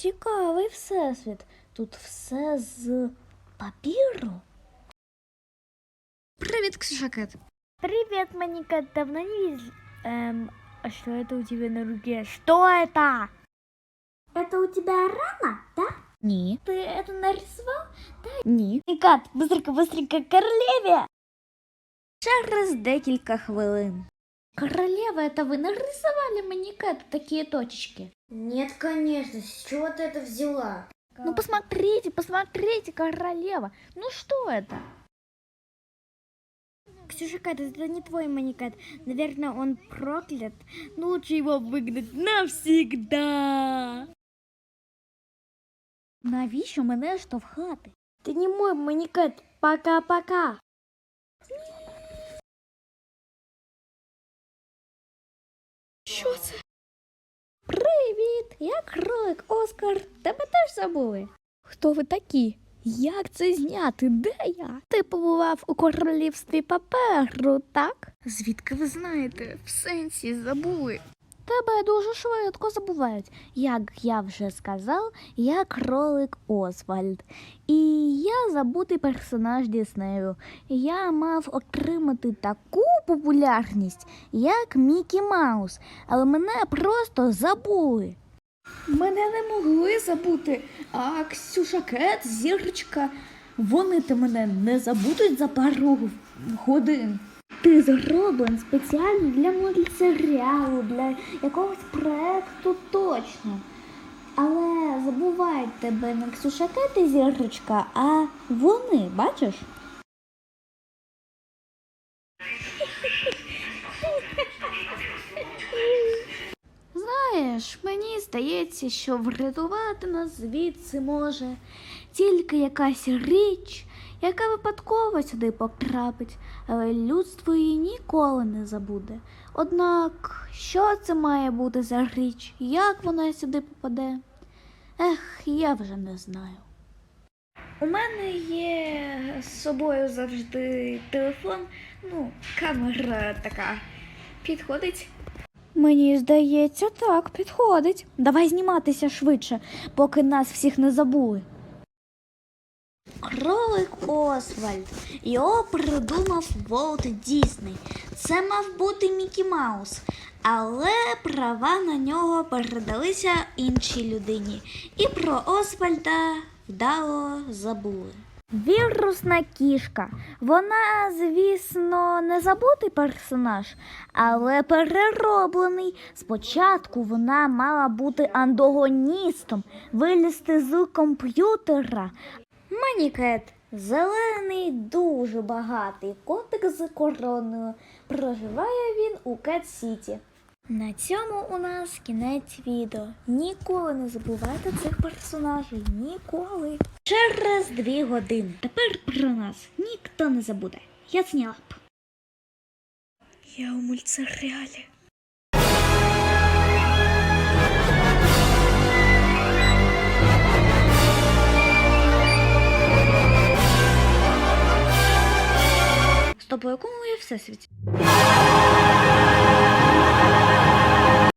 Цікавий всесвіт. Тут все з папіру. Привіт, Ксюшакет. Привет, Моника, давно не видел. Эм, а что это у тебя на руке? Что это? Это у тебя рана, да? Ні. Ты это нарисовал? Ні. Моника, быстренько, быстренько, к королеве! Через декілька хвилин. Королева, это вы нарисовали Моника такие точечки? Нет, конечно, с чего ты это взяла? Ну посмотрите, посмотрите, королева. Ну что это? Ксюша это не твой манекат. Наверное, он проклят. Ну, лучше его выгнать навсегда. Навіщо мене штовхати? Ти не мой манекат. Пока-пока. Що це? Привіт! Я кролик Оскар. Тебе теж забули. Хто ви такі? Як це зняти? Де я? Ти побував у королівстві паперу, так? Звідки ви знаєте? В сенсі забули. Тебе дуже швидко забувають. Як я вже сказав, я кролик Освальд. І я забутий персонаж Діснею. Я мав отримати таку популярність, як Мікі Маус, але мене просто забули. Мене не могли забути. А Ксюшакет, зірочка, вони то мене не забудуть за пару годин. Ти зроблен спеціально для мультсеріалу, для якогось проекту точно. Але забувають тебе не Ксюшакет і зірочка, а вони, бачиш? Знаєш, мені здається, що врятувати нас звідси може тільки якась річ, яка випадково сюди потрапить, але людство її ніколи не забуде. Однак, що це має бути за річ, як вона сюди попаде? Ех, я вже не знаю. У мене є з собою завжди телефон, ну, камера така. Підходить. Мені здається, так, підходить. Давай зніматися швидше, поки нас всіх не забули. Кролик Освальд. Його придумав Волт Дісней. Це мав бути Мікі Маус. Але права на нього передалися іншій людині. І про Освальда вдало забули. Вірусна кішка. Вона, звісно, не забутий персонаж, але перероблений. Спочатку вона мала бути андогоністом, вилізти з комп'ютера. Манікет зелений, дуже багатий котик з короною. Проживає він у Кет Сіті. На цьому у нас кінець відео. Ніколи не забувайте цих персонажів. Ніколи. Через дві години. Тепер про нас ніхто не забуде. Я зняла б. Я у мультсеріалі. З тобою якому я всесвіті?